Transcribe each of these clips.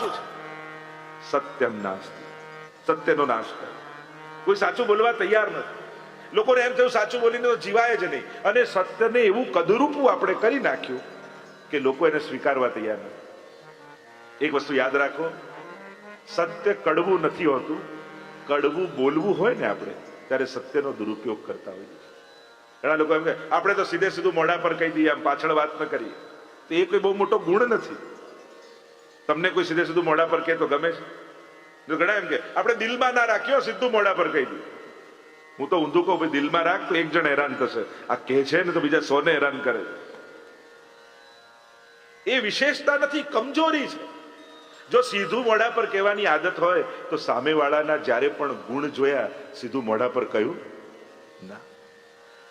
શું છે. સત્યમ નાશ સત્યનો નાશ કરે. કોઈ સાચું બોલવા તૈયાર નથી. લોકોને એમ થયું, સાચું બોલીને તો જીવાય જ નહીં. અને સત્યને એવું કદરૂપું આપણે કરી નાખ્યું કે લોકો એને સ્વીકારવા તૈયાર નથી. એક વસ્તુ યાદ રાખો, સત્ય કડવું નથી હોતું. કડવું બોલવું હોય ને આપણે, ત્યારે સત્યનો દુરુપયોગ કરતા હોઈએ ઘણા લોકો એમ કે આપણે તો સીધે સીધું મોઢા પર કહી દઈએ, આમ પાછળ વાત ન કરીએ. તો એ કોઈ બહુ મોટો ગુણ નથી. તમને કોઈ સીધે સીધું મોઢા પર કહે તો ગમે છે? ઘણા એમ કે, આપણે દિલમાં ના રાખ્યો, સીધું મોઢા પર કહી દીધું હું તો ઊંધું કહું, ભાઈ, દિલમાં રાખ તો એક જણ હેરાન થશે. આ કહે છે ને તો બીજા સોને હેરાન કરે. એ વિશેષતા નથી, કમજોરી છે. જો સીધું મોઢા પર કહેવાની આદત હોય, તો સામેવાળાના જ્યારે પણ ગુણ જોયા, સીધું મોઢા પર કહ્યું, ના.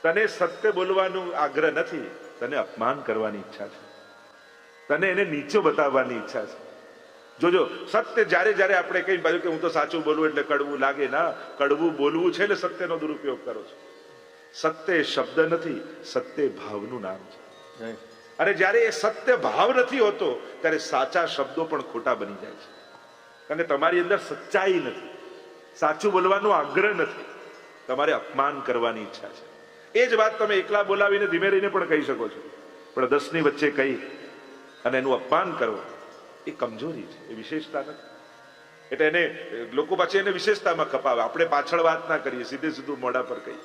તને સત્ય બોલવાનું આગ્રહ નથી, તને અપમાન કરવાની ઈચ્છા છે. તને એને નીચો બતાવવાની ઈચ્છા છે. જોજો સત્ય જ્યારે જ્યારે આપણે કઈ બાજુ કે હું તો સાચું બોલું એટલે કડવું લાગે ના કડવું બોલવું છે એટલે સત્યનો દુરુપયોગ કરો છો. સત્ય શબ્દ નથી સત્ય ભાવનું નામ છે. અને જ્યારે એ સત્ય ભાવ નથી હોતો ત્યારે સાચા શબ્દો પણ ખોટા બની જાય છે. કારણ કે તમારી અંદર સચ્ચાઈ નથી. સાચું બોલવાનો આગ્રહ નથી. તમારે અપમાન કરવાની ઈચ્છા છે. એ જ વાત તમે એકલા બોલાવીને ધીમે રહીને પણ કહી શકો છો. પણ દસની વચ્ચે કહી અને એનું અપમાન કરો એ કમજોરી છે, એ વિશેષતા નથી. એટલે એને લોકો પાછી એને વિશેષતામાં ખપાવે. આપણે પાછળ વાત ના કરીએ, સીધે સીધું મોડા પર કહીએ.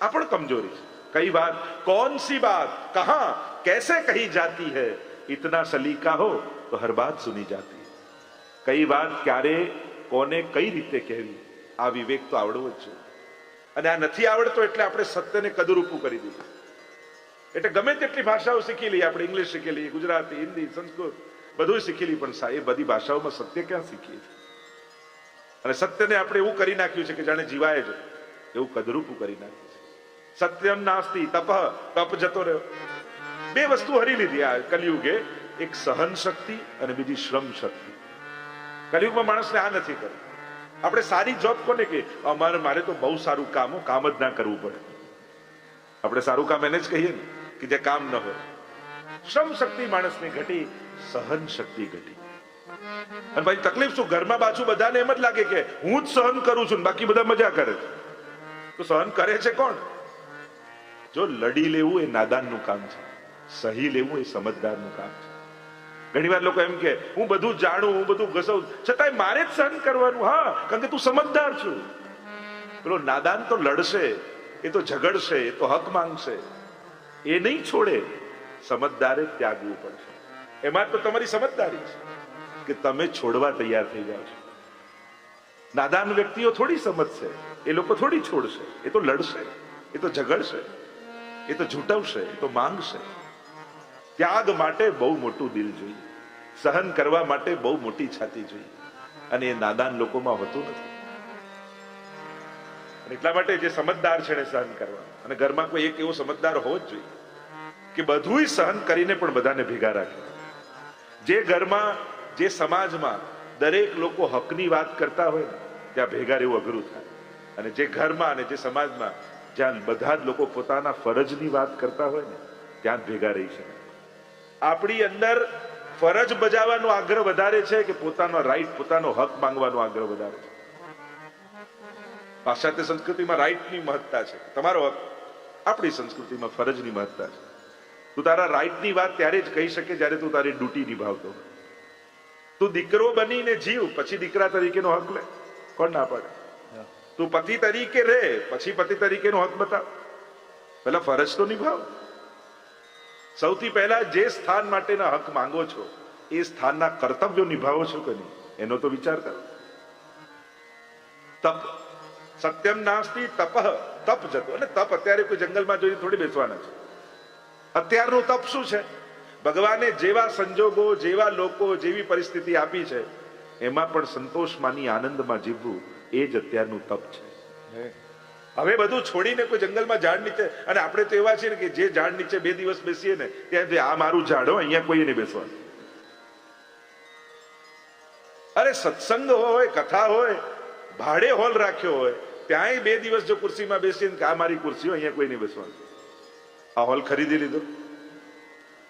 આ પણ કમજોરી છે. કઈ વાત? કોણ સી બાત? કહા, કેસે કહી જાતી હૈ? ઇતના સલીકા હો, તો હર બાત સુની જાતી કઈ વાત? ક્યારે? કોને કઈ રીતે કહેવી? આ વિવેક તો આવડવો જ છે અને આ નથી આવડતો એટલે આપણે સત્યને કદરૂપું કરી દીધું. એટલે ગમે તેટલી ભાષાઓ શીખી લઈએ, આપણે ઇંગ્લિશ શીખી લઈએ, ગુજરાતી, હિન્દી, સંસ્કૃત બધું શીખેલી પણ સા- એ બધી ભાષાઓમાં સત્ય ક્યાં શીખીએ? અને સત્યને આપણે એવું કરી નાખ્યું છે કે જાણે જીવાય જ. એવું કદરૂપું કરી નાખ્યું છે. સત્યમ નાસ્તી તપ તપ જતો રહ્યો. બે વસ્તુ હરી લીધી આ કલયુગે. એક સહન શક્તિ અને બીજી શ્રમ શક્તિ. કલયુગમાં માણસને આ નથી કરવું. આપણે સારી જોબ કોને કે અમારે, મારે તો બહુ સારું કામ કામ જ ના કરવું પડે. આપણે સારું કામ એને જ કહીએ ને, કે જે કામ ન હોય. શ્રમ શક્તિ માણસની ઘટી સહન શક્તિ ઘટી. અને ભાઈ તકલીફ શું? ઘરમાં પાછું બધાને એમ જ લાગે કે હું જ સહન કરું છું બાકી બધા મજા કરે છે. તો સહન કરે છે કોણ? જો લડી લેવું એ નાદાનનું કામ છે. સહી લેવું એ સમજદારનું કામ છે. ઘણી વાર લોકો એમ કે, હું બધું જાણું, હું બધું ઘસવું. છતાંય મારે જ સહન કરવાનું, હા, કારણ કે તું સમજદાર છું. પેલો નાદાન તો લડશે, એ તો ઝઘડશે, એ તો હક માંગશે. એ નહીં છોડે, સમજદારે ત્યાગવું પડશે. એમાં તો તમારી સમજદારી છે કે તમે છોડવા તૈયાર થઈ જાઓ છો. નાદાન વ્યક્તિઓ થોડી સમજશે, એ લોકો થોડી છોડશે, એ તો લડશે, એ તો ઝઘડશે, એ તો ઝૂંટવશે, એ તો માંગશે. ત્યાગ માટે બહુ મોટું દિલ જોઈએ, સહન કરવા માટે બહુ મોટી છાતી જોઈએ, અને એ નાદાન લોકોમાં હોતું નથી. એટલા માટે જે સમજદાર છે એને સહન કરવા. અને ઘરમાં કોઈ એક એવો સમજદાર હોવો જ જોઈએ, કે બધુંય સહન કરીને પણ બધાને ભેગા રાખે. જે ઘરમાં, જે સમાજમાં દરેક લોકો હકની વાત કરતા હોય ને, ત્યાં ભેગા રહેવું અઘરું થાય. અને જે ઘરમાં અને જે સમાજમાં જ્યાં બધા જ લોકો પોતાના ફરજની વાત કરતા હોય ને, ત્યાં ભેગા રહી શકે. આપણી અંદર ફરજ બજાવવાનો આગ્રહ વધારે છે કે પોતાનો રાઈટ પોતાનો હક માંગવાનો આગ્રહ વધારે છે? પાશ્ચાત્ય સંસ્કૃતિમાં રાઈટની મહત્તા છે. તમારો હક આપણી સંસ્કૃતિમાં ફરજની મહત્તા છે. તું તારા રાઈટની વાત ત્યારે જ કહી શકે જ્યારે તું તારી ડ્યુટી નિભાવતો. તું દીકરો બનીને જીવ પછી દીકરા તરીકેનો હક લે. કોણ ના પાડે? તું પતિ તરીકે રહે પછી પતિ તરીકેનો હક બતાવ. પેલા ફરજ તો નિભાવ. સૌથી પહેલા જે સ્થાન માટેના હક માંગો છો એ સ્થાનના કર્તવ્યો નિભાવો છો કે નહીં? એનો તો વિચાર કરો. તપ. સત્યમ નાસ્તી તપ. તપ જતો. અને તપ અત્યારે કોઈ જંગલમાં જોઈને થોડી બેસવાના છે. અત્યારનું તપ શું છે? ભગવાને જેવા સંજોગો, જેવા લોકો, જેવી પરિસ્થિતિ આપી છે, એમાં પણ સંતોષ માની આનંદમાં જીવવું એ જ અત્યારનું તપ છે. હવે બધું છોડીને કોઈ જંગલમાં ઝાડ નીચે, અને આપણે તો એવા છીએ ને કે જે ઝાડ નીચે બે દિવસ બેસીએ ને, ત્યાં આ મારું ઝાડ હોય અહીંયા કોઈ નહીં બેસવાનું. અરે સત્સંગ હોય, કથા હોય, ભાડે હોલ રાખ્યો હોય, ત્યાંય બે દિવસ જો ખુરશીમાં બેસીએ ને કે આ મારી ખુરશી હોય અહીંયા કોઈ નહીં બેસવાનું. આ હોલ ખરીદી લીધો.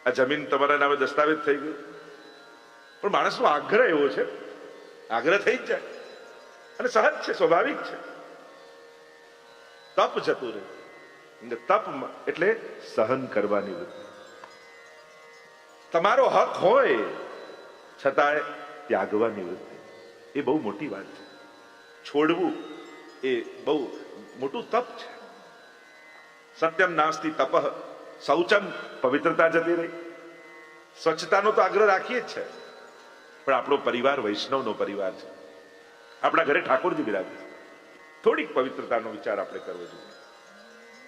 આ જમીન તમારા નામે દસ્તાવેજ થઈ ગયું. પણ માણસનો આગ્રહ એવો છે, આગ્રહ થઈ જ જાય. અને સહજ છે, સ્વાભાવિક છે. તપ જતું રહે. અને તપ એટલે સહન કરવાની વૃત્તિ. તમારો હક હોય, છતાંય ત્યાગવાની વૃત્તિ. એ બહુ મોટી વાત છે. છોડવું એ બહુ મોટું તપ છે. સત્યમ નાસ્તી તપ, શૌચમ પવિત્રતા જતી રહી. સ્વચ્છતાનો તો આગ્રહ રાખીએ જ છે. પણ આપણો પરિવાર વૈષ્ણવનો પરિવાર છે. આપણા ઘરે ઠાકોરજી બિરાજે થોડીક પવિત્રતાનો વિચાર આપણે કરવો જોઈએ.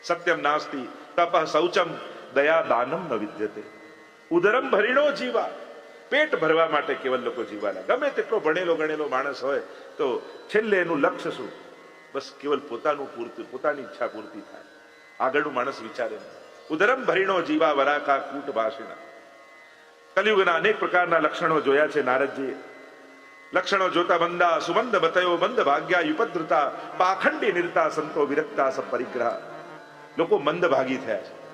સત્યમ નાસ્તિ તપ, શૌચમ દયા દાનમ ન વિદ્યતે. ઉદરમ ભરીણો જીવા. પેટ ભરવા માટે કેવલ લોકો જીવાના ગમે તેટલો ભણેલો, ગણેલો માણસ હોય તો છેલ્લે એનું લક્ષ્ય શું? બસ કેવલ પોતાનું પૂરતું, પોતાની ઈચ્છા પૂરતી થાય. આગળનું માણસ વિચારે. ઉદરમ ભરીણો જીવા વરાકા કૂટ ભાષિણા. કલિયુગના અનેક પ્રકારના લક્ષણો જોયા છે નારદજીએ. લક્ષણો જોતા બંદા સુમંદ બતયો મંદ ભાગ્યા યુપદ્રતા પાખંડી નિરતા સંતો વિરક્તા સબ પરિગ્રહ. લોકો મંદ ભાગી થયા છે.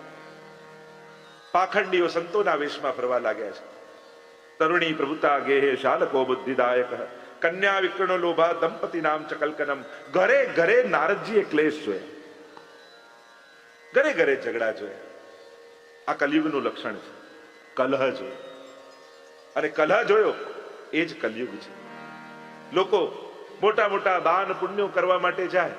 પાખંડીઓ સંતોના વેશમાં ફરવા લાગ્યા છે. તરુણી પ્રભુતા ગેહે શાલકો બુદ્ધિદાયક. કન્યા વિકર્ણો લોભા દંપતિ નામ ચકલકનમ. ઘરે ઘરે નારદજીએ ક્લેશ જોયા. ઘરે ઘરે ઝઘડા જોઈએ. આ કલયુગનું લક્ષણ છે. કલહ જોયો અને કલહ જોયો એ જ કલયુગ છે. લોકો મોટા મોટા દાન પુણ્યો કરવા માટે જાય,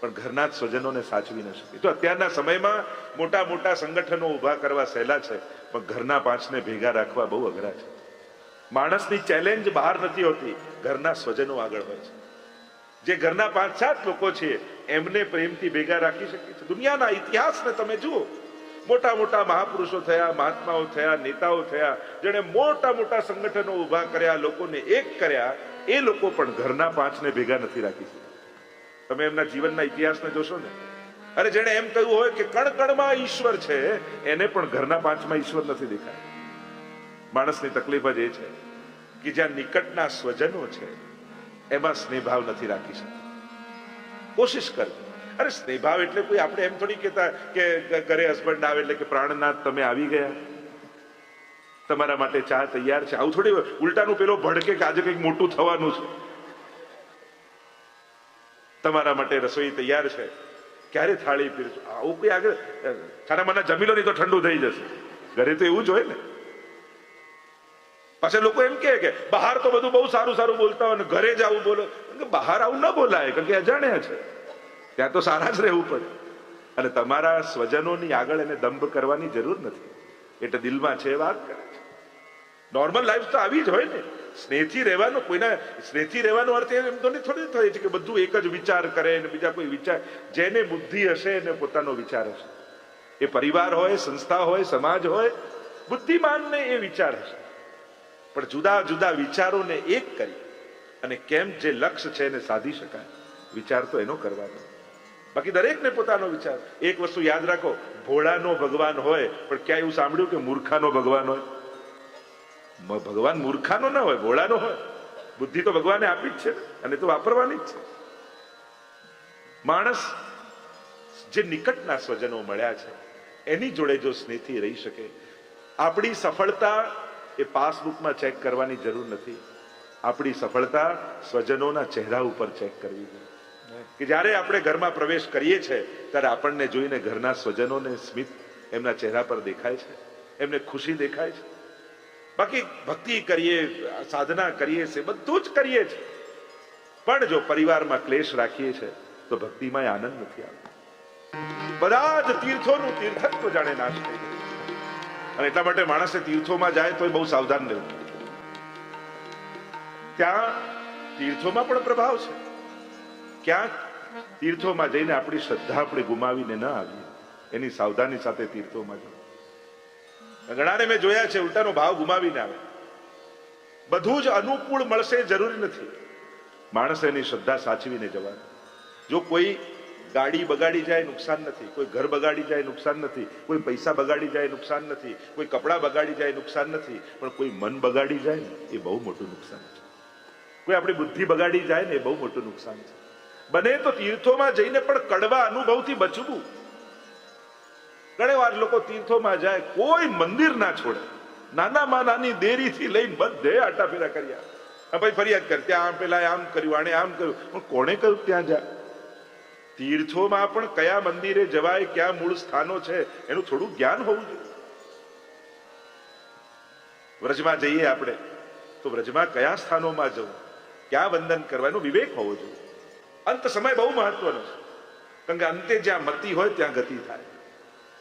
પણ ઘરના જ સ્વજનોને સાચવી ન શકે. તો અત્યારના સમયમાં મોટા મોટા સંગઠનો ઊભા કરવા સહેલા છે, પણ ઘરના પાંચને ભેગા રાખવા બહુ અઘરા છે. માણસની ચેલેન્જ બહાર નથી હોતી, ઘરના સ્વજનો આગળ હોય છે. જે ઘરના પાંચ સાત લોકો છે, એમને પ્રેમથી ભેગા રાખી શકે છે. દુનિયાના ઇતિહાસને તમે જુઓ, મોટા મોટા મહાપુરુષો થયા, મહાત્માઓ થયા, નેતાઓ થયા, જેણે મોટા મોટા સંગઠનો ઊભા કર્યા, લોકોને એક કર્યા, એ લોકો પણ ઘરના પાંચને ભેગા નથી રાખી તમે એમના જીવનના ઇતિહાસને જોશો ને? અરે જેણે એમ કહ્યું હોય કે કણ કણમાં ઈશ્વર છે, એને પણ ઘરના પાંચમાં ઈશ્વર નથી દેખાય. માણસની તકલીફ જ એ છે કે જ્યાં નિકટના સ્વજનો છે એમાં સ્નેહભાવ નથી રાખી શકતા. કોશિશ કરવી અરે સ્નેહભાવ એટલે કોઈ આપણે એમ થોડી કહેતા કે ઘરે હસબન્ડ આવે એટલે કે પ્રાણનાથ તમે આવી ગયા. તમારા માટે ચા તૈયાર છે. આવું થોડી ઉલટાનું પેલો ભડકે કે આજે કંઈક મોટું થવાનું છે. તમારા માટે રસોઈ તૈયાર છે. ક્યારે થાળી પીરશો આવું કોઈ આગળ છાના મને જમી લો નહીં તો ઠંડુ થઈ જશે. ઘરે તો એવું જ હોય ને. પાછા લોકો એમ કહે કે બહાર તો બધું બહુ સારું સારું બોલતા હોય અને ઘરે જ આવું બોલો. બહાર આવું ન બોલાય કારણ કે અજાણ્યા છે. ત્યાં તો સારા જ રહેવું પડે. અને તમારા સ્વજનોની આગળ એને દંભ કરવાની જરૂર નથી. એટલે દિલમાં છે વાત કરે છે. નોર્મલ લાઈફ તો આવી જ હોય ને. સ્નેહથી રહેવાનો કોઈના, સ્નેહથી રહેવાનો અર્થ એમ તો નહીં થોડી થાય છે કે બધું એક જ વિચાર કરે ને બીજા કોઈ વિચાર, જેને બુદ્ધિ હશે એને પોતાનો વિચાર હશે. એ પરિવાર હોય, સંસ્થા હોય, સમાજ હોય, બુદ્ધિમાનને એ વિચાર હશે. પણ જુદા જુદા વિચારોને એક કરી અને કેમ જે લક્ષ્ય છે એને સાધી શકાય. વિચાર તો એનો કરવાનો. બાકી દરેકને પોતાનો વિચાર. એક વસ્તુ યાદ રાખો, ભોળાનો ભગવાન હોય, પણ ક્યાં એવું સાંભળ્યું કે મૂર્ખાનો ભગવાન હોય? ભગવાન મૂર્ખાનો ના હોય, ભોળાનો હોય. બુદ્ધિ તો ભગવાને આપી જ છે અને તો વાપરવાની જ છે. માણસ જે નિકટના સ્વજનો મળ્યા છે, એની જોડે જો સ્નેહથી રહી શકે, આપણી સફળતા એ પાસબુકમાં ચેક કરવાની જરૂર નથી. આપણી સફળતા સ્વજનોના ચહેરા ઉપર ચેક કરવી જોઈએ. કે જ્યારે આપણે ઘરમાં પ્રવેશ કરીએ છીએ ત્યારે આપણને જોઈને ઘરના સ્વજનોને સ્મિત એમના ચહેરા પર દેખાય છે, એમને ખુશી દેખાય છે. બાકી ભક્તિ કરીએ, સાધના કરીએ છે બધું જ કરીએ છીએ. પણ જો પરિવારમાં ક્લેશ રાખીએ છીએ તો ભક્તિમાં આનંદ નથી આવતો. બધા જ તીર્થોનું તીર્થત્વ જાણે નાશ થઈ ગયું અને એટલા માટે માણસે તીર્થોમાં જાય તો બહુ સાવધાન રહેવું ત્યાં તીર્થોમાં પણ પ્રભાવ છે. ક્યાંક તીર્થોમાં જઈને આપણી શ્રદ્ધા આપણે ગુમાવીને ન આવીએ, એની સાવધાની સાથે તીર્થોમાં જઈએ. ઘણાને મેં જોયા છે, ઉલટાનો ભાવ ગુમાવીને આવે. બધું જ અનુકૂળ મળશે, જરૂરી નથી. માણસે એની શ્રદ્ધા સાચવીને જવાનું. જો કોઈ ગાડી બગાડી જાય, નુકસાન નથી. કોઈ ઘર બગાડી જાય, નુકસાન નથી. કોઈ પૈસા બગાડી જાય, નુકસાન નથી. કોઈ કપડાં બગાડી જાય, નુકસાન નથી. પણ કોઈ મન બગાડી જાય ને, એ બહુ મોટું નુકસાન છે. કોઈ આપણી બુદ્ધિ બગાડી જાય ને, એ બહુ મોટું નુકસાન છે. બને તો તીર્થોમાં જઈને પણ કડવા અનુભવથી બચવું. ઘણી વાર લોકો તીર્થોમાં જાય, કોઈ મંદિર ના છોડે. નાનામાં નાની દેરીથી લઈને બધે આટા ફેરા કર્યા પછી ફરિયાદ કર, ત્યાં આમ પેલા આમ કર્યું, આને આમ કર્યું. પણ કોણે કહ્યું ત્યાં જા તીર્થોમાં પણ કયા મંદિરે જવાય, ક્યાં મૂળ સ્થાનો છે, એનું થોડું જ્ઞાન હોવું જોઈએ. વ્રજમાં જઈએ આપણે, તો વ્રજમાં કયા સ્થાનોમાં જવું, ક્યાં વંદન કરવાનો વિવેક હોવો જોઈએ. અંત સમય બહુ મહત્વનો છે. કારણ કે અંતે જ્યાં મતિ હોય, ત્યાં ગતિ થાય.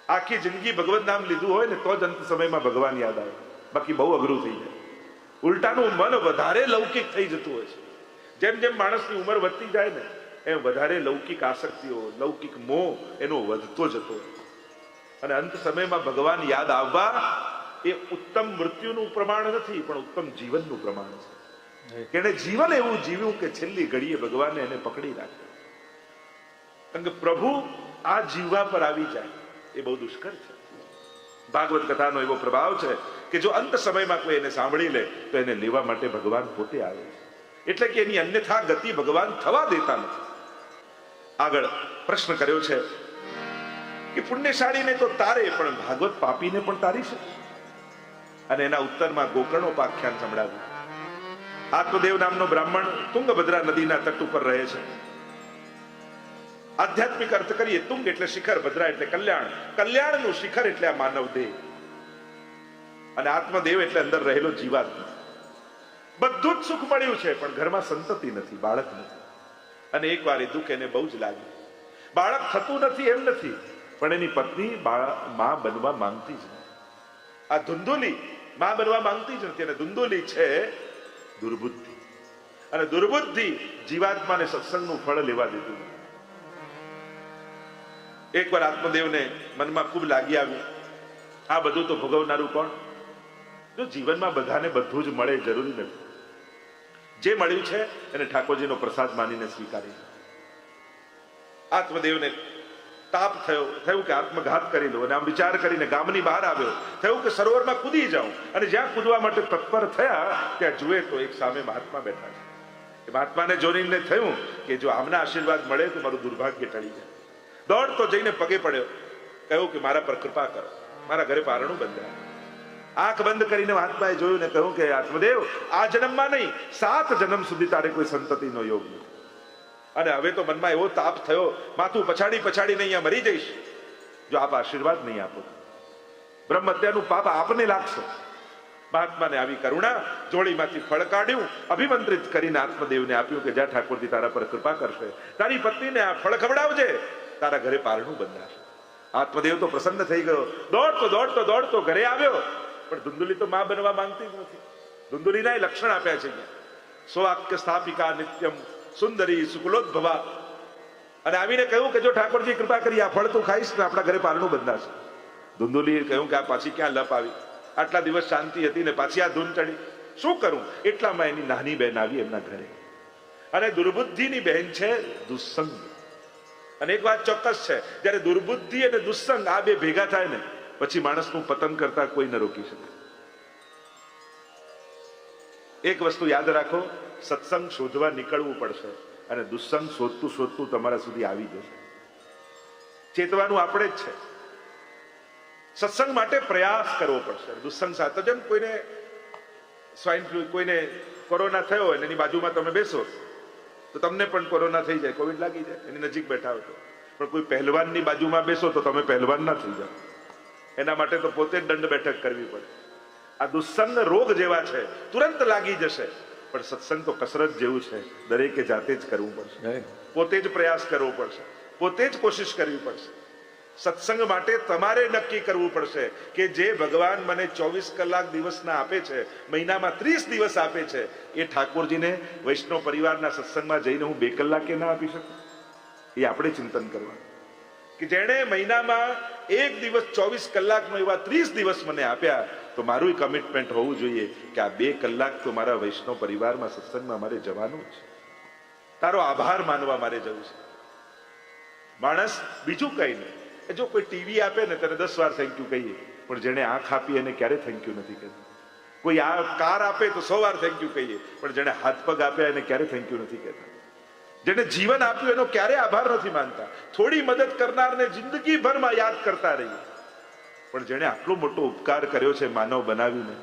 આખી જિંદગી ભગવત નામ લીધું હોય ને, તો જ અંત સમયમાં ભગવાન યાદ આવે. બાકી બહુ અઘરું થઈ જાય. ઉલટાનું મન વધારે લૌકિક થઈ જતું હોય છે. જેમ જેમ માણસની ઉંમર વધતી જાય ને એમ વધારે લૌકિક આસક્તિઓ લૌકિક મોહ એનો વધતો જતો. અને અંત સમયમાં ભગવાન યાદ આવવા એ ઉત્તમ મૃત્યુનું પ્રમાણ નથી પણ ઉત્તમ જીવનનું પ્રમાણ છે. કે જીવન એવું જીવ્યું કે છેલ્લી ઘડીએ ભગવાને એને પકડી રાખ્યો કારણ કે પ્રભુ આ જીવવા પર આવી જાય એ બહુ દુષ્કર છે. ભાગવત કથાનો એવો પ્રભાવ છે કે જો અંત સમયમાં કોઈ એને સાંભળી લે તો એને લેવા માટે ભગવાન પોતે આવે એટલે કે એની અન્યથા ગતિ ભગવાન થવા દેતા નથી. આગળ પ્રશ્ન કર્યો છે કે પુણ્યશાળીને તો તારે, પણ ભાગવત પાપીને પણ તારી છે? અને એના ઉત્તરમાં ગોકર્ણોપાખ્યાન સંભળાવ્યું. આત્મદેવ નામનો બ્રાહ્મણ તુંગભદ્રા નદીના તટ ઉપર રહે છે. આધ્યાત્મિક અર્થ કરીએ, તુંગ એટલે શિખર, ભદ્રા એટલે કલ્યાણ. કલ્યાણનું શિખર એટલે આ માનવ દેહ. અને આત્મદેવ એટલે અંદર રહેલો જીવાત્મા. બધું જ સુખ મળ્યું છે, પણ ઘરમાં સંતતિ નથી, બાળક નથી. અને એકવાર એ દુઃખ એને બહુ જ લાગ્યું. બાળક થતું નથી એમ નથી, પણ એની પત્ની મા બનવા માંગતી જ આ ધુંધુલી મા બનવા માંગતી જ નથી અને ધુંધુલી છે દુર્બુદ્ધિ. અને દુર્બુદ્ધિ જીવાત્માને સત્સંગનું ફળ લેવા દીધું. એકવાર આત્મદેવને મનમાં ખૂબ લાગી આવ્યું, આ બધું તો ભોગવનારું કોણ? જો જીવનમાં બધાને બધું જ મળે જરૂરી નથી. જે મળ્યું છે એને ઠાકોરજીનો પ્રસાદ માનીને સ્વીકારી આત્મદેવને તાપ થયો, થયું કે આત્મઘાત કરી લો અને આમ વિચાર કરીને ગામની બહાર આવ્યો. થયું કે સરોવરમાં કૂદી જાઉં અને જ્યાં કૂદવા માટે તત્પર થયા, ત્યાં જુએ તો એક સામે મહાત્મા બેઠા છે. એ મહાત્માને જોઈને થયું કે જો આમના આશીર્વાદ મળે તો મારું દુર્ભાગ્ય ટળી જાય. દોડતો જઈને પગે પડ્યો. કહ્યું કે મારા પર કૃપા કરો. મારા ઘરે પારણું બંધાય. આંખ બંધ કરીને મહાત્માએ જોયું ને કહ્યું કે આત્મદેવ, આ જન્મમાં નહીં, સાત જન્મ સુધી તારે કોઈ સંતતિનો યોગ નથી. અને હવે તો મનમાં એવો તાપ થયો, માથું પછાડી પછાડીને અહીંયા મરી જઈશ. જો આપ આશીર્વાદ નહીં આપો બ્રહ્મ હત્યાનું પાપ આપને લાગશે. મહાત્માને આવી કરુણા જોડીમાંથી ફળ કાઢ્યું, અભિમંત્રિત કરીને આત્મદેવને આપ્યું કે, જા ઠાકોરજી, તારા પર કૃપા કરશે. તારી પત્નીને આ ફળ ખવડાવજે. તારા ઘરે પારણું બંધાશે. આત્મદેવ તો પ્રસન્ન થઈ ગયો. દોડતો દોડતો દોડતો ઘરે આવ્યો. પણ ધુંધુલી તો માં બનવા માંગતી જ નથી. ધુંધુલીના લક્ષણ આપ્યા છે સ્વાક્ય સ્થાપિકા નિત્યમ સુંદરી સુકુલોદ્ભવા. અને આવીને કહ્યું કે જો ઠાકોરજી કૃપા કરી આ ફળ તું ખાઈશ ને આપણા ઘરે પારણું બંધાશે. ધુંધુલીએ કહ્યું કે આ પાછી ક્યાં લપ આવી? આટલા દિવસ શાંતિ હતી ને પાછી આ ધૂન ચડી. શું કરું? એટલામાં એની નાની બહેન આવી એમના ઘરે. અને દુર્બુદ્ધિની બહેન છે દુસ્સંગ. અને એક વાત ચોક્કસ છે, જ્યારે દુર્બુદ્ધિ અને દુસ્સંગ આ બે ભેગા થાય ને પછી માણસનું પતન કરતા કોઈ ન રોકી શકે. એક વસ્તુ યાદ રાખો, સત્સંગ શોધવા નીકળવું પડશે અને દુસ્સંગ શોધતું શોધતું તમારા સુધી આવી જશે. ચેતવાનું આપણે જ છે. સત્સંગ માટે પ્રયાસ કરવો પડશે. દુસ્સંગ સાથે જેમ કોઈને સ્વાઇન ફ્લુ કોઈને કોરોના થયો હોય એની બાજુમાં તમે બેસો, તો તમને પણ કોરોના થઈ જાય, કોવિડ લાગી જાય, એની નજીક બેઠા હોય તો. પણ કોઈ પહેલવાનની બાજુમાં બેસો તો તમે પહેલવાન ના થઈ જાઓ. એના માટે તો પોતે જ દંડ બેઠક કરવી પડે. આ દુસ્સંગ રોગ જેવા છે તુરંત લાગી જશે. પણ સત્સંગ તો કસરત જેવું છે દરેકે જાતે જ કરવું પડશે. પોતે જ પ્રયાસ કરવો પડશે. પોતે જ કોશિશ કરવી પડશે. સત્સંગ માટે તમારે નક્કી કરવું પડશે કે જે ભગવાન મને ચોવીસ કલાક દિવસના આપે છે મહિનામાં ત્રીસ દિવસ આપે છે એ ઠાકોરજીને વૈષ્ણવ પરિવારના સત્સંગમાં જઈને હું બે કલાકે ના આપી શકું? એ આપણે ચિંતન કરવાનું. કે જેણે મહિનામાં એક દિવસ, ચોવીસ કલાકનો એવા ત્રીસ દિવસ મને આપ્યા. તો મારું કમિટમેન્ટ હોવું જોઈએ કે આ બે કલાક તો મારા વૈષ્ણવ પરિવારમાં, સત્સંગમાં મારે જવાનું છે. તારો આભાર માનવા મારે જવું છે. માણસ બીજું કઈ નહીં. જો કોઈ ટીવી આપે ને, તેને દસ વાર થેન્ક યુ કહીએ. પણ જેણે આંખ આપી એને ક્યારે થેન્ક યુ નથી કહેતું? કોઈ આ કાર આપે તો સો વાર થેન્ક યુ કહીએ. પણ જેણે હાથ પગ આપ્યા એને ક્યારે થેન્ક યુ નથી કહેતા? જેને જીવન આપ્યું એનો ક્યારે આભાર નથી માનતા. થોડી મદદ કરનારને જિંદગીભરમાં યાદ કરતા રહીએ. પણ જેણે આટલો મોટો ઉપકાર કર્યો છે માનવ બનાવીને,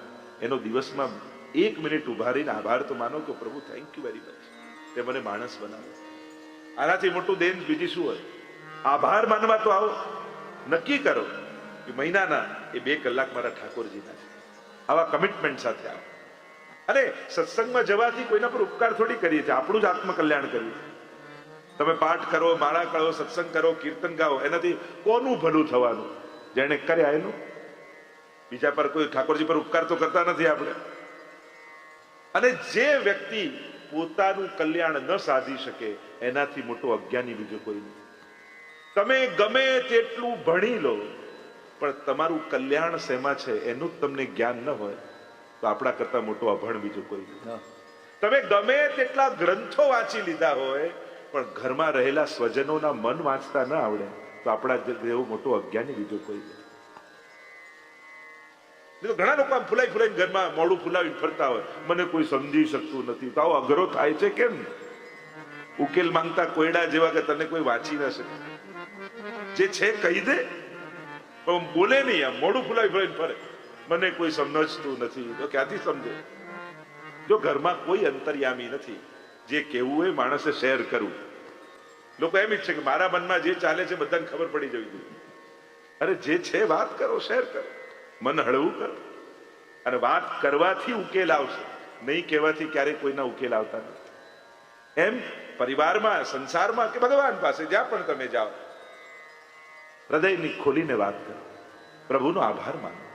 એનો દિવસમાં એક મિનિટ ઊભા રહીને આભાર તો માનો કે પ્રભુ થેન્ક યુ વેરી મચ તે મને માણસ બનાવ્યો આનાથી મોટું દેન બીજી શું હોય? આભાર માનવા તો આવો. નક્કી કરો કે મહિનાના એ બે કલાક મારા ઠાકોરજીના છે. આવા કમિટમેન્ટ સાથે આવો. અને સત્સંગમાં જવાથી કોઈના પર ઉપકાર થોડી કરીએ છીએ. આપણું જ આત્મકલ્યાણ કરીએ છીએ. તમે પાઠ કરો માળા કરો સત્સંગ કરો કીર્તન ગાઓ એનાથી કોનું ભલું થવાનું? જેને કર્યા એનું બીજા પર કોઈ ઠાકોરજી પર ઉપકાર તો કરતા નથી આપણે. અને જે વ્યક્તિ પોતાનું કલ્યાણ ન સાધી શકે એનાથી મોટો અજ્ઞાની બીજો કોઈ નહીં તમે ગમે તેટલું ભણી લો પણ તમારું કલ્યાણ શેમાં છે એનું જ તમને જ્ઞાન ન હોય તો આપણા કરતા મોટો અભણ બીજો કોઈ તમે ગમે તેટલા ગ્રંથો વાંચી લીધા હોય પણ ઘરમાં રહેલા સ્વજનોના મન વાંચતા ન આવડે, તો આપણા જેવું મોટું અજ્ઞાની બીજું કોઈ ઘણા લોકો આમ ફૂલાઈ ફૂલાઈ ઘરમાં મોડું ફૂલાવી ફરતા હોય. મને કોઈ સમજી શકતું નથી. તો અઘરો થાય છે કેમ? ઉકેલ માંગતા કોયડા જેવા કે તને કોઈ વાંચી ના શકે. જે છે કહી દે, પણ બોલે નહીં આમ, મોડું ફૂલાવી ફૂલાઈને ફરે. મને કોઈ સમજતું નથી. તો ક્યાંથી સમજે? જો ઘરમાં કોઈ અંતર્યામી નથી જે કેવું હોય માણસે શેર કરવું. લોકો એમ ઈચ્છે કે મારા મનમાં જે ચાલે છે બધાને ખબર પડી જવી જોઈએ. અરે જે છે વાત કરો, શેર કરો. મન હળવું કરો. અને વાત કરવાથી ઉકેલ આવશે. નહીં કહેવાથી ક્યારેય કોઈના ઉકેલ આવતા નથી. એમ પરિવારમાં, સંસારમાં કે ભગવાન પાસે જ્યાં પણ તમે જાઓ, હૃદયની ખોલીને વાત કરો. પ્રભુનો આભાર માનો.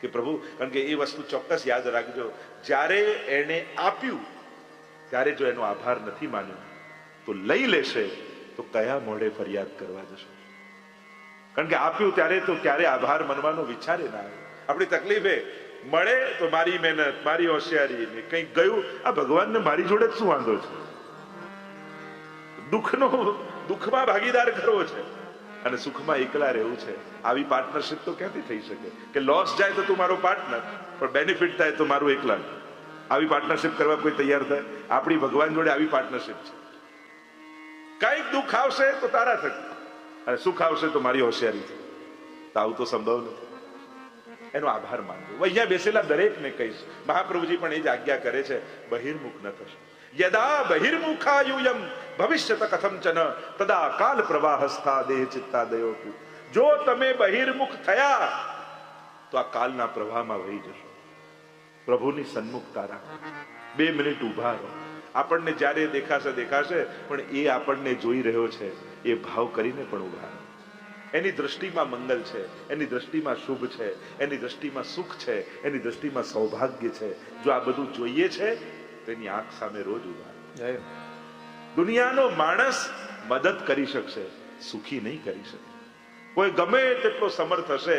કે પ્રભુ, કારણ કે એ વસ્તુ ચોક્કસ યાદ રાખજો. જ્યારે એને આપ્યું ત્યારે જો એનો આભાર નથી માન્યો, તો લઈ લેશે, તો કયા મોઢે ફરિયાદ કરવા જશે? કારણ કે આપ્યું ત્યારે તો ક્યારે આભાર માનવાનો વિચારે ના આપણી તકલીફે મળે તો મારી મહેનત, મારી હોશિયારી ને કંઈક ગયું, આ ભગવાનને મારી જોડે શું વાંધો છે? દુઃખનો, દુઃખમાં ભાગીદાર કરવો છે. અને સુખમાં એકલા રહેવું છે. આવી પાર્ટનરશિપ તો ક્યાંથી થઈ શકે? કે લોસ જાય તો તું મારો પાર્ટનર પણ બેનિફિટ થાય તો મારું એકલા. આવી પાર્ટનરશિપ કરવા કોઈ તૈયાર થાય? આપણી ભગવાન જોડે આવી પાર્ટનરશિપ છે. કંઈક દુઃખ આવશે તો તારા થકી. અને સુખ આવશે તો મારી હોશિયારી તો આવું તો સંભવ નથી. એનો આભાર માનજો. અહીંયા બેસેલા દરેકને કહીશ. મહાપ્રભુજી પણ એ જ આજ્ઞા કરે છે, બહિર્મુખ ન થશે. યદા બહિર્મુખાયુયમ ભવિષ્યત કથમ ચન તદા કાલ પ્રવાહસ્થા દેહ ચિત્તાદયો જો તમે બહિર્મુખ થયા, તો આ કાલના પ્રવાહમાં વહી જશો. પ્રભુની સન્મુખતા રાખો. બે મિનિટ ઊભા રહો. આપણને જ્યારે દેખાશે દેખાશે પણ એ આપણને જોઈ રહ્યો છે. એ ભાવ કરીને પણ ઊભા રહો. એની દ્રષ્ટિમાં મંગલ છે એની દ્રષ્ટિમાં શુભ છે એની દ્રષ્ટિમાં સુખ છે એની દ્રષ્ટિમાં સૌભાગ્ય છે. જો આ બધું જોઈએ છે તેની આંખ સામે રોજ ઊભા દુનિયાનો માણસ મદદ કરી શકશે સુખી નહીં કરી શકે. કોઈ ગમે તેટલો સમર્થ હશે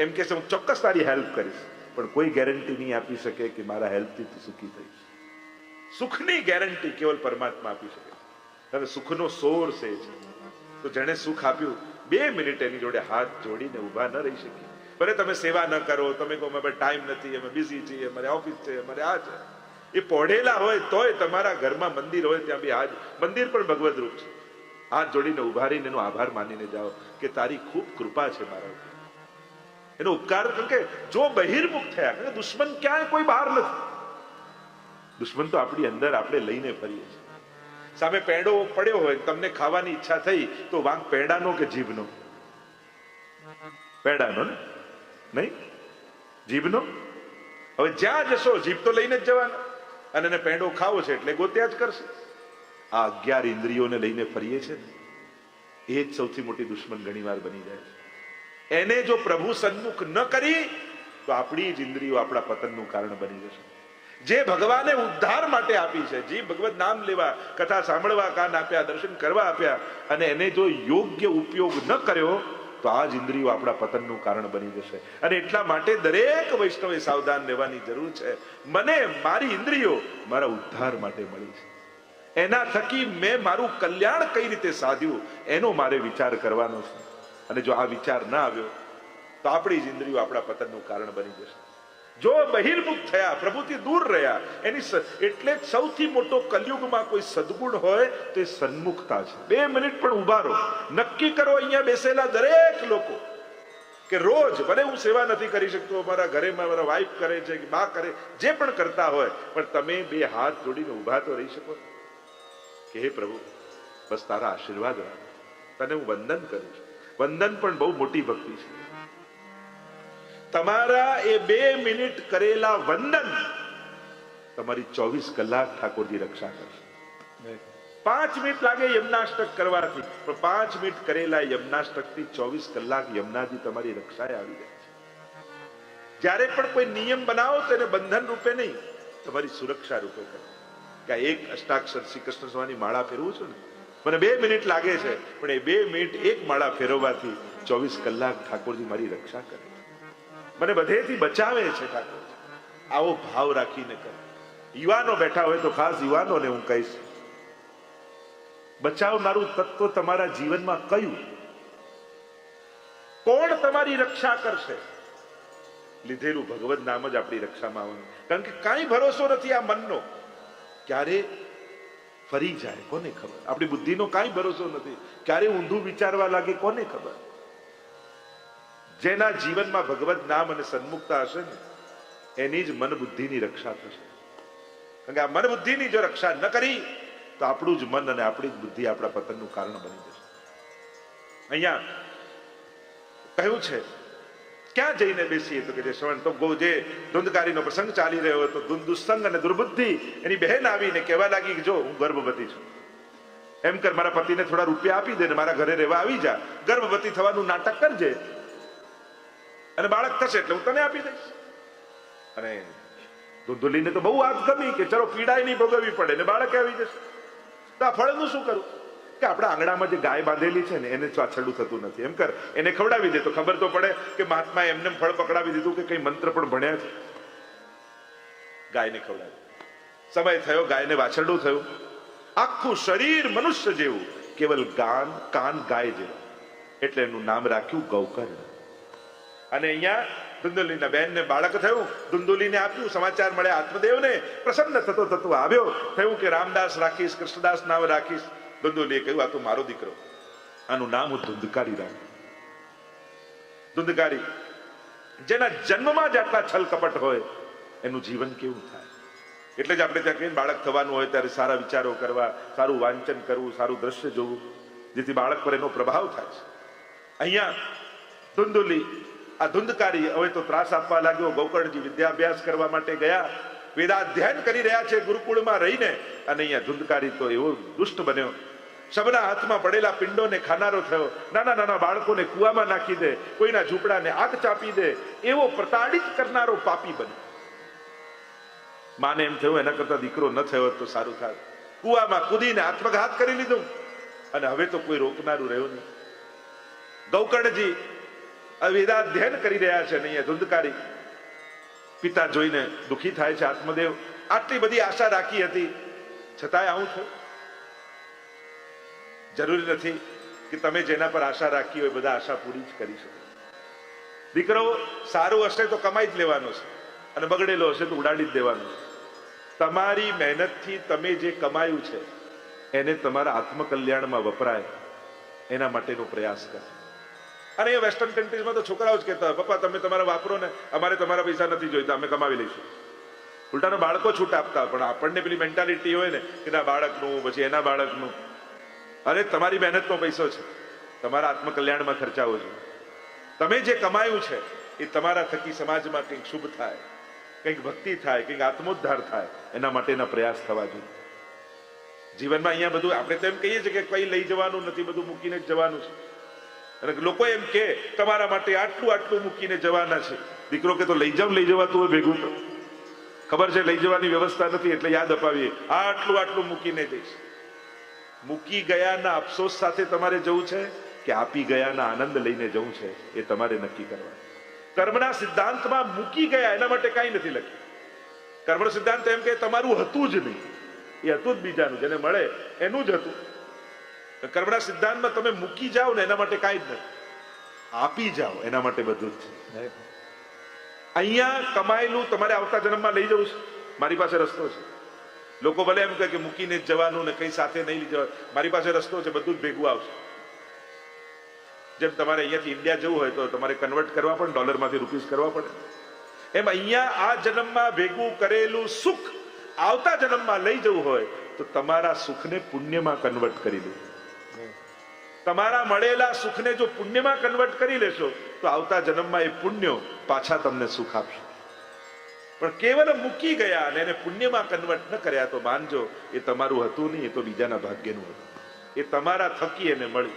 એમ કે હું ચોક્કસ તારી હેલ્પ કરીશ. પણ કોઈ ગેરંટી નહીં આપી શકે કે મારા હેલ્પથી તું સુખી થઈશ સુખની ગેરંટી કેવલ પરમાત્મા આપી શકે. અને સુખનો સોર્સ એ છે. તો જેણે સુખ આપ્યું, બે મિનિટ એની જોડે હાથ જોડીને ઊભા ન રહી શકીએ ભલે તમે સેવા ન કરો, તમે કહો, અમે ટાઈમ નથી, અમે બિઝી છીએ, અમારે ઓફિસ છે, અમારે આ છે. એ પોઢેલા હોય તોય તમારા ઘરમાં મંદિર હોય ત્યાં બી આજ મંદિર પણ ભગવદ રૂપ છે. હાથ જોડીને ઊભા રહીને એનો આભાર માનીને જાઓ કે તારી ખૂબ કૃપા છે મારા એનો ઉપકાર કે જો બહિર્મુખ થયા કે દુશ્મન ક્યાંય કોઈ બહાર નથી. દુશ્મન તો આપણી અંદર આપણે લઈને ફરીએ છીએ. સામે પેડો પડ્યો હોય, તમને ખાવાની ઈચ્છા થઈ, તો વાંક પેડાનો કે જીભનો? પેડાનો ને? નહીં? જીભનો? હવે જ્યાં જશો, જીભ તો લઈને જ જવાનો. અને એને પેંડો ખાવો છે એટલે ગોત્યા જ કરશે. આ અગિયાર ઇન્દ્રિયોને લઈને ફરીએ છે ને. એ જ સૌથી મોટી દુશ્મન ઘણીવાર બની જાય છે. એને જો પ્રભુ સન્મુખ ન કરી, તો આપણી જ ઇન્દ્રિયો આપણા પતનનું કારણ બની જશે. જે ભગવાને ઉદ્ધાર માટે આપી છે, જે ભગવત નામ લેવા, કથા સાંભળવા, કાન આપ્યા, દર્શન કરવા આપ્યા, અને એને જો યોગ્ય ઉપયોગ ન કર્યો, તો આ જ ઇન્દ્રિયો આપણા પતનનું કારણ બની જશે. અને એટલા માટે દરેક વૈષ્ણવે સાવધાન રહેવાની જરૂર છે. મને, મારી ઇન્દ્રિયો મારા ઉદ્ધાર માટે મળી છે. એના થકી મેં મારું કલ્યાણ કઈ રીતે સાધ્યું, એનો મારે વિચાર કરવાનો છે. અને જો આ વિચાર ના આવ્યો, તો આપણી જ ઇન્દ્રિયો આપણા પતનનું કારણ બની જશે. જો બહિર્મુખ થયા, પ્રભુથી દૂર રહ્યા, એની એટલે સૌથી મોટો કલયુગમાં કોઈ સદગુણ હોય તો સન્મુખતા છે. બે મિનિટ પણ ઊભા રહો. નક્કી કરો અહીંયા બેસેલા દરેક લોકો કે રોજ ભલે હું સેવા નથી કરી શકતો, મારા ઘરે મારા વાઈફ કરે છે, કે બા કરે, જે પણ કરતા હોય, પણ તમે બે હાથ જોડીને ઊભા તો રહી શકો કે હે પ્રભુ, બસ તારા આશીર્વાદ. તને હું વંદન કરું છું. વંદન પણ બહુ મોટી ભક્તિ છે. તમારા એ બે મિનિટ કરેલા વંદન તમારી ચોવીસ કલાક ઠાકોરજી રક્ષા કરશે. પાંચ મિનિટ લાગે યમનાષ્ટક કરવાથી, પણ પાંચ મિનિટ કરેલા યમનાષ્ટકથી ચોવીસ કલાક યમનાજી તમારી રક્ષાએ આવી જાય છે. જ્યારે પણ કોઈ નિયમ બનાવો તો એને બંધન રૂપે નહીં, તમારી સુરક્ષા રૂપે કરો. કે એક અષ્ટાક્ષર શ્રી કૃષ્ણ સ્વામી માળા ફેરવું છું ને? મને બે મિનિટ લાગે છે, પણ એ બે મિનિટ એક માળા ફેરવવાથી ચોવીસ કલાક ઠાકોરજી મારી રક્ષા કરે. મને બધેથી બચાવે છે ઠાકોરજી. આવો ભાવ રાખીને કરો યુવાનો બેઠા હોય તો ખાસ યુવાનોને હું કહીશ, બચાવનારું તત્વ તમારા જીવનમાં કયું? કોણ તમારી રક્ષા કરશે? લીધેલું ભગવત નામ જ આપણી રક્ષામાં આવવાનું. કારણ કે કાંઈ ભરોસો નથી આ મનનો. ક્યારે ફરી જાય, કોને ખબર? આપણી બુદ્ધિનો કાંઈ ભરોસો નથી. ક્યારે ઊંધું વિચારવા લાગે, કોને ખબર? જેના જીવનમાં ભગવત નામ અને સન્મુખતા હશે ને, એની જ મન બુદ્ધિની રક્ષા થશે. કારણ કે આ મન બુદ્ધિની જો રક્ષા ન કરી, તો આપણું જ મન અને આપણી જ બુદ્ધિ આપણા પતનનું કારણ બની જશે. અહીંયા કહ્યું છે ક્યાં જઈને બેસીએ? તો કે જે શ્રવણ, તો ગોજે ધુંધકારીનો પ્રસંગ ચાલી રહ્યો હતો દુસંગ અને દુર્બુદ્ધિ, એની બહેન આવીને કહેવા લાગી કે જો, હું ગર્ભવતી છું. એમ કર, મારા પતિને થોડા રૂપિયા આપી દે ને મારા ઘરે રહેવા આવી જા. ગર્ભવતી થવાનું નાટક કરજે. અને બાળક થશે એટલે હું તને આપી દઈશ. અને ધુંધુલીને તો બહુ વાત ગમી કે ચલો પીડાય નહીં ભોગવવી પડે ને બાળક આવી જશે. તો આ ફળનું શું કરું? કે આપણા આંગણામાં જે ગાય બાંધેલી છે ને, એને ચાછડું થતું નથી. એમ કર. એને ખવડાવી દે તો ખબર તો પડે કે મહાત્મા એમને ફળ પકડાવી દીધું કે કઈ મંત્ર પણ ભણ્યા છે. ગાયને ખવડાવી સમય થયો, ગાયને વાછરડું થયું. આખું શરીર મનુષ્ય જેવું, કેવલ ગાન, કાન, ગાય જેવું. એટલે એનું નામ રાખ્યું ગૌકર્ણ. અને અહીંયા બેન બેનને બાળક થયું ધુંદુલીને આપ્યું, સમાચાર મળે આત્મદેવને. પ્રસન્ન થતો થતો આવ્યો, થયું કે રામદાસ રાખીશ, કૃષ્ણદાસ નામ રાખીશ. ધુંધુલીએ કહ્યું, આ તો મારો દીકરો. આનું નામ હું ધુંધકારી રાખ ધુંધકારી, જેના જન્મમાં જ આટલા છલ કપટ હોય, એનું જીવન કેવું થાય? એટલે જ આપણે ત્યાં કહીએ બાળક થવાનું હોય ત્યારે સારા વિચારો કરવા, સારું વાંચન કરવું, સારું દ્રશ્ય જોવું, જેથી બાળક પર એનો પ્રભાવ થાય છે. અહીંયા ધુંધુલી, આ ધુંધકારી હવે તો ત્રાસ આપવા લાગ્યો. ગોકર્ણજી વિદ્યાભ્યાસ કરવા માટે ગયા. વેદાધ્યયન કરી રહ્યા છે ગુરુકુળમાં રહીને. અને અહીંયા ધુંધકારી તો એવો દુષ્ટ બન્યો. સબના હાથમાં પડેલા પિંડોને ખાનારો થયો. નાના નાના બાળકોને કુવામાં નાખી દે, કોઈના ઝૂંપડાને આગ ચાપી દે, એવો પ્રતાડિત કરનારો પાપી બન્યો માને એમ થયું, એના કરતા દીકરો ન થયો તો સારું થાય કુવામાં કૂદીને આત્મઘાત કરી લીધું. અને હવે તો કોઈ રોકનારું રહ્યું નહીં. ગૌકર્ણજી આ વેદાધ્યયન કરી રહ્યા છે અહીંયા ધુંધકારી. પિતા જોઈને દુખી થાય છે આત્મદેવ. આટલી બધી આશા રાખી હતી. છતાંય આવું થયું. જરૂરી નથી કે તમે જેના પર આશા રાખી હોય બધા આશા પૂરી જ કરી શકો. દીકરો સારું હશે તો કમાઈ જ લેવાનો છે અને બગડેલો હશે તો ઉડાડી જ દેવાનો છે. તમારી મહેનતથી તમે જે કમાયું છે, એને તમારા આત્મકલ્યાણમાં વપરાય. એના માટેનો પ્રયાસ કરો. અને એ વેસ્ટર્ન કન્ટ્રીઝમાં તો છોકરાઓ જ કહેતા હોય, પપ્પા, તમે તમારા વાપરો ને, અમારે તમારા પૈસા નથી જોઈતા, અમે કમાવી લઈશું. ઉલટાના બાળકો છૂટ આપતા પણ આપણને પેલી મેન્ટાલિટી હોય ને કે ના, બાળકનું, પછી એના બાળકનું. અરે, તમારી મહેનતનો પૈસો છે. તમારા આત્મકલ્યાણમાં ખર્ચાવો જોઈએ તમે જે કમાયું છે, એ તમારા થકી સમાજમાં કંઈક શુભ થાય, કંઈક ભક્તિ થાય, કંઈક આત્મોદ્ધાર થાય, એના માટેના પ્રયાસ થવા જોઈએ. જીવનમાં અહીંયા બધું, આપણે તો એમ કહીએ છીએ કે કઈ લઈ જવાનું નથી, બધું મૂકીને જ જવાનું છે. અને લોકો એમ કે, તમારા માટે આટલું આટલું મૂકીને જવાના છે. દીકરો કે, તો લઈ જાવ, લઈ જવાતું હોય ભેગું ખબર છે, લઈ જવાની વ્યવસ્થા નથી, એટલે યાદ અપાવીએ, આટલું આટલું મૂકીને જઈશ. મૂકી ગયાના અફસોસ સાથે તમારે જવું છે કે આપી ગયાના આનંદ લઈને જવું છે એ તમારે નક્કી કરવા. કર્મના સિદ્ધાંતમાં મૂકી ગયા એના માટે કાંઈ નથી લખ્યું. કર્મનો સિદ્ધાંત એમ કે તમારું હતું જ નહીં. એ હતું જ બીજાનું જેને મળે એનું જ હતું. કર્મના સિદ્ધાંતમાં તમે મૂકી જાઓ ને એના માટે કાંઈ જ નથી. આપી જાઓ એના માટે બધું જ છે. અહીંયા કમાયેલું તમારે આવતા જન્મમાં લઈ જવું છે. મારી પાસે રસ્તો છે. લોકો ભલે એમ કહે કે મૂકીને જવાનું ને કઈ સાથે નહીં લઈ જવાનું મારી પાસે રસ્તો છે, બધું જ ભેગું આવશે. જેમ તમારે અહીંયાથી ઇન્ડિયા જવું હોય તો તમારે કન્વર્ટ કરવા પણ, ડોલરમાંથી રૂપીસ કરવા પડે. એમ અહીંયા આ જન્મમાં ભેગું કરેલું સુખ આવતા જન્મમાં લઈ જવું હોય તો તમારા સુખને પુણ્યમાં કન્વર્ટ કરી લો. તમારા મળેલા સુખને જો પુણ્યમાં કન્વર્ટ કરી લેશો તો આવતા જન્મમાં એ પુણ્યો પાછા તમને સુખ આપશે. પણ કેવલ મૂકી ગયા અને એને પુણ્યમાં કન્વર્ટ ન કર્યા તો માનજો, એ તમારું હતું નહીં, એ તો બીજાના ભાગ્યનું હતું. એ તમારા થકી એને મળ્યું.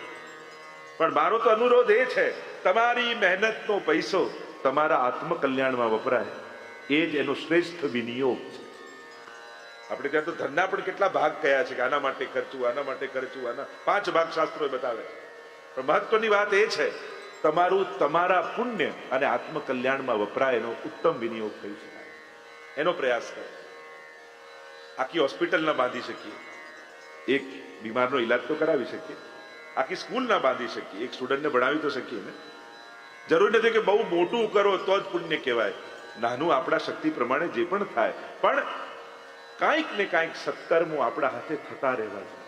પણ મારો તો અનુરોધ એ છે, તમારી મહેનતનો પૈસો તમારા આત્મકલ્યાણમાં વપરાય. એ જ એનો શ્રેષ્ઠ વિનિયોગ છે. આપણે ત્યાં તો ધનના પણ કેટલા ભાગ કયા છે કે આના માટે ખર્ચવું આના માટે ખર્ચવું આના પાંચ ભાગ શાસ્ત્રો બતાવે છે. પણ મહત્વની વાત એ છે, તમારું તમારા પુણ્ય અને આત્મકલ્યાણમાં વપરાય એનો ઉત્તમ વિનિયોગ થઈ શકાય એનો પ્રયાસ કરો. આખી હોસ્પિટલ ના બાંધી શકીએ. એક બીમારનો ઈલાજ તો કરાવી શકીએ. આખી સ્કૂલ ના બાંધી શકીએ. એક સ્ટુડન્ટને ભણાવી તો શકીએ ને. જરૂર નથી કે બહુ મોટું કરો તો જ પુણ્ય કહેવાય. નાનું આપણા શક્તિ પ્રમાણે જે પણ થાય. પણ કાંઈક ને કાંઈક સત્કર્મો આપણા હાથે થતા રહેવા જોઈએ.